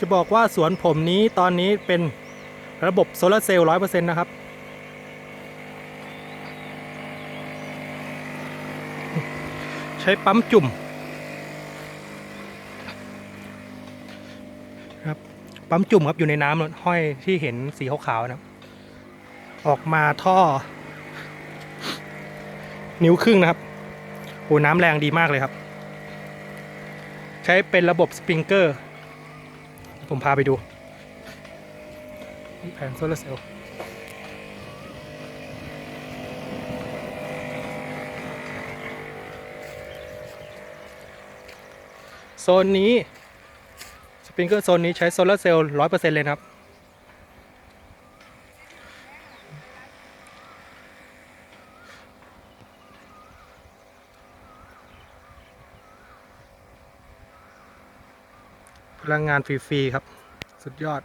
จะบอกว่าสวนผมนี้ตอนนี้เป็นระบบโซลาร์เซลล์ร้อยเปอร์เซ็นต์นะครับ ใช้ปั๊มจุ่มครับปั๊มจุ่มครับอยู่ในน้ำห้อยที่เห็นสีขาวๆนะครับออกมาท่อ นิ้วครึ่งนะครับโอ้น้ำแรงดีมากเลยครับ ใช้เป็นระบบสปริงเกอร์ ผมพาไปดูแผงโซลาร์เซลล์โซนนี้ สปริงเกอร์โซนนี้ใช้โซลาร์เซลล์ร้อยเปอร์เซ็นต์เลยนะครับ พลังงานฟรีๆครับ สุดยอด